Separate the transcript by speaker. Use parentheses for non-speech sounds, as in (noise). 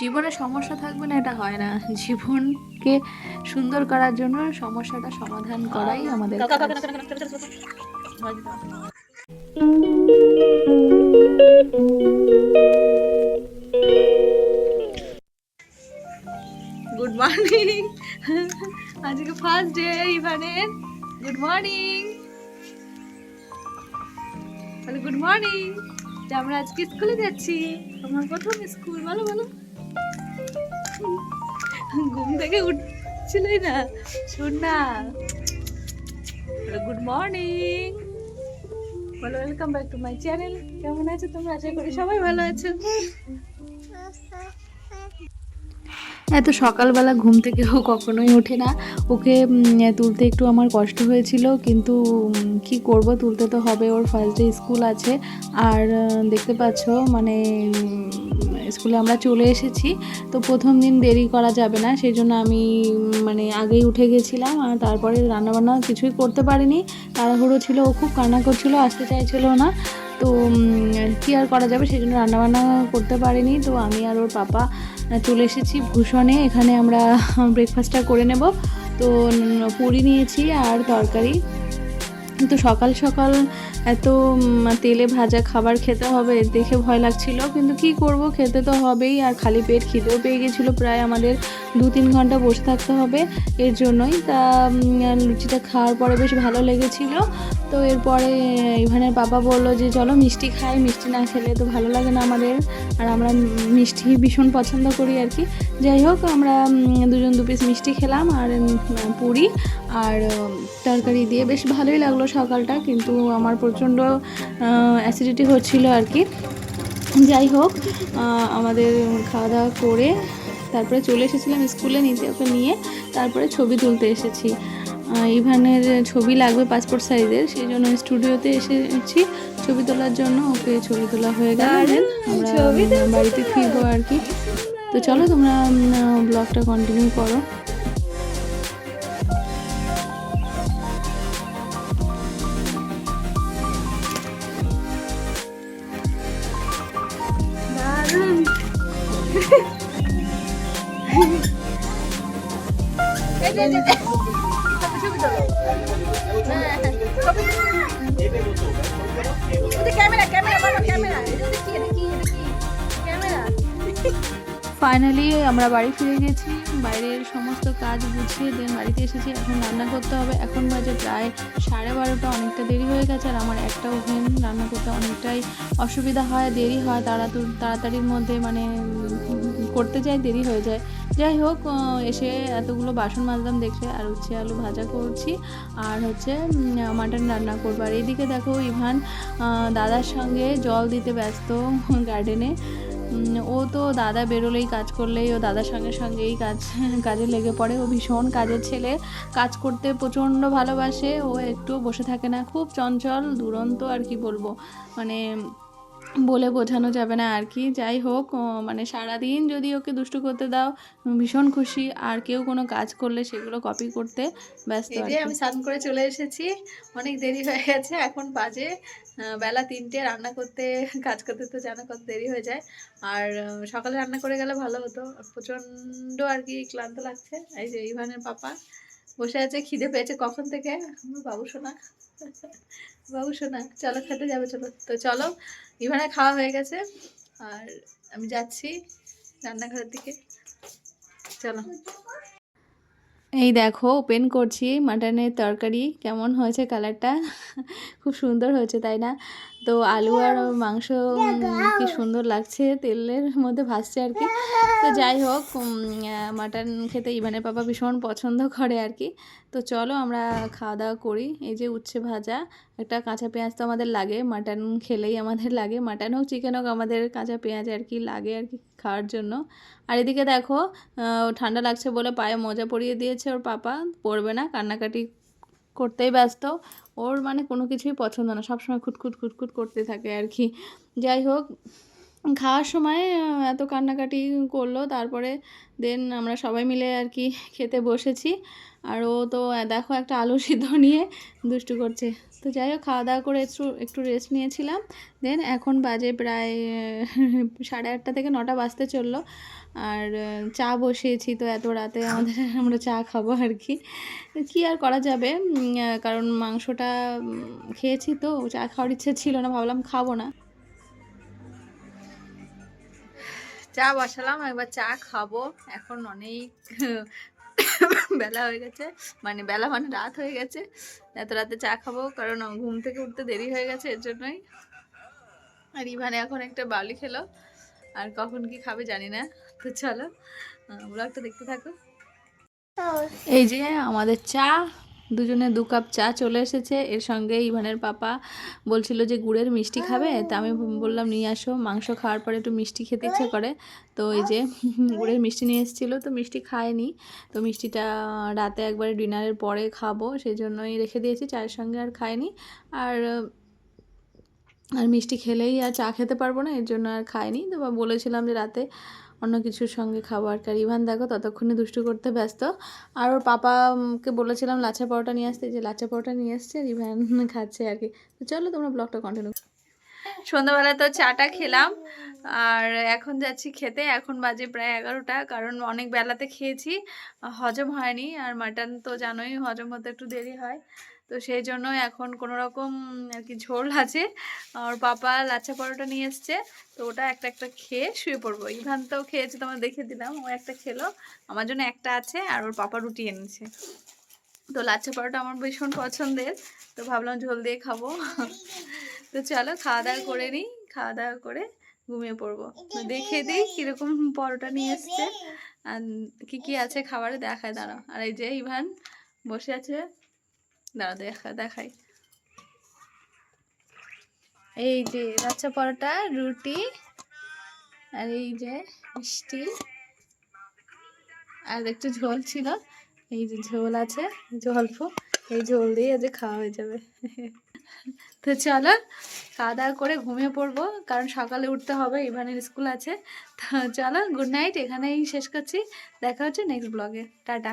Speaker 1: জীবনে সমস্যা থাকবে না, এটা হয় না। জীবনকে সুন্দর করার জন্য সমস্যাটা সমাধান করাই আমাদের গুড মর্নিং আজকে ফার্স্ট ডে ইভানের। গুড মর্নিং গুড মর্নিং আমরা আজকে স্কুলে যাচ্ছি, আমার প্রথম স্কুল, বলো বলো। ঘুম থেকে উঠছিলই না। শোন না। Good morning. বলো welcome back to my channel কেমন আছো তোমরা? আশা করি সবাই ভালো আছো। এত সকালবেলা ঘুম থেকে ও কখনোই ওঠে না। ওকে তুলতে একটু আমার কষ্ট হয়েছিল, কিন্তু কি করব, তুলতে তো হবে। ওর ফার্স্ট ডে স্কুল আছে। আর দেখতে পাচ্ছ মানে স্কুলে আমরা চলে এসেছি। তো প্রথম দিন দেরি করা যাবে না সেই জন্য আমি মানে আগেই উঠে গেছিলাম আর তারপরে রান্নাবান্না কিছুই করতে পারিনি। তাড়াহুড়ো ছিল, ও খুব কান্না করছিল, আসতে চাইছিল না। তো কি আর করা যাবে সেই জন্য রান্নাবান্না করতে পারিনি। তো আমি আর ওর পাপা চলে এসেছি ভূষণে, এখানে আমরা (laughs) ব্রেকফাস্টটা করে নেব। তো পুরি নিয়েছি আর তরকারি। তো সকাল সকাল এত তেলে ভাজা খাবার খেতে হবে, দেখে ভয় লাগছিল। কিন্তু কি করব, খেতে তো হবেই, আর খালি পেট খিদেও পেয়ে গেছিল। প্রায় আমাদের দু তিন ঘণ্টা বসে থাকতে হবে এর জন্যই। তা লুচিটা খাওয়ার পরে বেশ ভালো লেগেছিল। তো এরপরে ইভানের বাবা বলল যে, চলো মিষ্টি খাই, মিষ্টি না খেলে তো ভালো লাগে না আমাদের। আর আমরা মিষ্টি ভীষণ পছন্দ করি আর কি। যাই হোক, আমরা দুজন দু পিস মিষ্টি খেলাম, আর পুরি, আর তরকারি দিয়ে বেশ ভালোই লাগল সকালটা কিন্তু আমার প্রচণ্ড অ্যাসিডিটি হচ্ছিল আর কি। যাই হোক আমাদের খাওয়া দাওয়া করে তারপরে চলে এসেছিলাম স্কুলে নিতে ওকে নিয়ে তারপরে ছবি তুলতে এসেছি। ইভানের ছবি লাগবে পাসপোর্ট সাইজের সেই জন্য স্টুডিওতে এসেছি ছবি তোলার জন্য ওকে ছবি তোলা হয়ে গেল। আমরা বাড়িতে ফিরবো আর কি। তো চলো তোমরা ব্লগটা কন্টিনিউ করো। ফাইনালি আমরা বাড়ি ফিরে গেছি। বাইরের সমস্ত কাজ গুছিয়ে দেন বাড়িতে এসেছি। এখন রান্না করতে হবে। এখন বাজে প্রায় সাড়ে বারোটা, অনেকটা দেরি হয়ে গেছে আর আমার একটা ওভেন রান্না করতে অনেকটাই অসুবিধা হয়, দেরি হয় তাড়াতাড়ি তাড়াতাড়ির মধ্যে মানে করতে যাই, দেরি হয়ে যায়। যাই হোক এসে এতগুলো বাসন মাজলাম দেখে আর উচ্ছে আলু ভাজা করছি। আর হচ্ছে মাটন রান্না করব। আর এইদিকে দেখো ইভান দাদার সঙ্গে জল দিতে ব্যস্ত গার্ডেনে। ও তো দাদা বেরোলেই কাজ করলেই, ও দাদার সঙ্গে সঙ্গেই কাজ, কাজে লেগে পড়ে। ও ভীষণ কাজের ছেলে। কাজ করতে প্রচণ্ড ভালোবাসে। ও একটু বসে থাকে না। খুব চঞ্চল, দুরন্ত আর কি বলব। মানে বলে বোঝানো যাবে না আর কি। যাই হোক মানে সারাদিন যদি ওকে দুষ্টু করতে দাও ভীষণ খুশি। আর কেউ কোনো কাজ করলে সেগুলো কপি করতে ব্যস্ত
Speaker 2: যে আমি স্নান করে চলে এসেছি। অনেক দেরি হয়ে গেছে এখন বাজে। বেলা তিনটে রান্না করতে কাজ করতে তো জানো কত দেরি হয়ে যায়। আর সকালে রান্না করে গেলে ভালো হতো। প্রচণ্ড আর কি ক্লান্ত লাগছে। এই যে ইভানের পাপা। বসে আছে, খিদে পেয়েছে কখন থেকে? আমার বাবু সোনা বাবু সোনা চলো খেতে যাবে, চলো। তো চলো, ইভানের খাওয়া হয়ে গেছে। আর আমি যাচ্ছি রান্নাঘরের দিকে। চলো।
Speaker 1: এই দেখো ওপেন করছি মাটনের তরকারি। কেমন হয়েছে কালারটা খুব সুন্দর হয়েছে, তাই না? তো আলু আর মাংস কি সুন্দর লাগছে তেলের মধ্যে ভাসছে আর কি। তো যাই হোক মাটন খেতে ইভানের পাপা ভীষণ পছন্দ করে আর কি। তো চলো আমরা খাওয়া দাওয়া করি। এই যে উচ্ছে ভাজা, একটা কাঁচা পেঁয়াজ তো আমাদের লাগে, মাটন খেলেই আমাদের লাগে। মাটন হোক চিকেন হোক, আমাদের কাঁচা পেঁয়াজ আর কি লাগে আর কি খাওয়ার জন্য। আর এদিকে দেখো ঠান্ডা লাগছে বলে পায়ে মোজা পরিয়ে দিয়েছে ওর পাপা, পরবে না, কান্নাকাটি করতেই ব্যস্ত। ওর মানে কোনো কিছুই পছন্দ না। সবসময় খুটখুট খুটখুট করতে থাকে আর কি যাই হোক
Speaker 3: খাওয়ার সময় এত কান্নাকাটি করল। তারপরে দেন আমরা সবাই মিলে আর কি খেতে বসেছি। আর ও তো দেখো একটা আলু সিদ্ধ নিয়ে দুষ্টু করছে। তো যাই হোক, খাওয়া দাওয়া করে একটু একটু রেস্ট নিয়েছিলাম। দেন এখন বাজে প্রায় সাড়ে আটটা থেকে নটা বাজতে চলল। আর চা বসিয়েছি তো এত রাতে আমাদের, আমরা চা খাব আর কি। কি আর করা যাবে? কারণ মাংসটা খেয়েছি তো, চা খাওয়ার ইচ্ছে ছিল না, ভাবলাম খাব না।
Speaker 1: চা বসালাম একবার চা খাব। এখন অনেক (laughs) বেলা হয়ে গেছে। মানে বেলা মানে রাত হয়ে গেছে। এত রাতে চা খাব কারণ ঘুম থেকে উঠতে দেরি হয়ে গেছে এর জন্যই। আর ইভানে এখন একটা বালি খেলো। আর কখন কি খাবে জানি না। তো চলো ব্লগটা দেখতে থাকো।
Speaker 3: এই যে আমাদের চা দুজনে দু কাপ চা চলে এসেছে। এর সঙ্গে ইভানের পাপা বলছিল যে, গুড়ের মিষ্টি খাবে? তা আমি বললাম, নিয়ে আসো, মাংস খাওয়ার পরে একটু মিষ্টি খেতে ইচ্ছে করে। তো এই যে (laughs) গুড়ের মিষ্টি নিয়ে এসেছিল, তো মিষ্টি খায়নি। তো মিষ্টিটা রাতে একবারে ডিনারের পরে খাব সেই জন্যই রেখে দিয়েছি, চায়ের সঙ্গে আর খায়নি আর আর মিষ্টি খেলেই আর চা খেতে পারব না, এর জন্য আর খাইনি। তো বলেছিলাম যে, রাতে অন্য কিছুর সঙ্গে খাবার। আর ইভান দেখো ততক্ষণে দুষ্টু করতে ব্যস্ত। আর ওর পাপাকে বলেছিলাম লাচ্ছা পরোটা নিয়ে আসতে, যে লাচ্ছা পরোটা নিয়ে আসছে আর ইভান খাচ্ছে আর কি। তো চলো তোমরা ব্লগটা কন্টিনিউ
Speaker 1: সন্ধ্যাবেলা তো চাটা খেলাম, আর এখন যাচ্ছি খেতে। এখন বাজে প্রায় এগারোটা, কারণ অনেক বেলাতে খেয়েছি হজম হয়নি। আর মাটন তো জানোই, হজম হতে একটু দেরি হয়। তো সেই জন্য এখন কোনো রকম আর কি ঝোল আছে। আর পাপা লাচ্ছা পরোটা নিয়ে এসছে, তো ওটা একটা একটা খেয়ে শুয়ে পড়ব। ইভান তো খেয়েছে তোমার দেখে দিলাম, ও একটা খেলো। আমার জন্য একটা আছে, আর ওর পাপা রুটি এনেছে। তো লাচ্ছা পরোটা আমার ভীষণ পছন্দের, তো ভাবলাম ঝোল দিয়ে খাব। তো চলো খাওয়া দাওয়া করে নিই খাওয়া দাওয়া করে ঘুমিয়ে পড়ব। দেখে দিই কীরকম পরোটা নিয়ে এসছে। আর কি কি আছে খাবারে দেখায় দাঁড়াও। আর এই যে ইভান বসে আছে। দাঁড়া দেখা দেখাই। এই যে লাচ্ছা পরোটা রুটি আর এই যে মিষ্টি। আর একটু ঝোল ছিল। এই যে ঝোল আছে অল্প এই ঝোল দিয়ে যে খাওয়া হয়ে যাবে। (laughs) তো চলো খাওয়া দাওয়া করে ঘুমিয়ে পড়ব, কারণ সকালে উঠতে হবে, ইভানের স্কুল আছে। তো চলো গুড নাইট এখানেই শেষ করছি। দেখা হচ্ছে নেক্সট ব্লগে টাটা।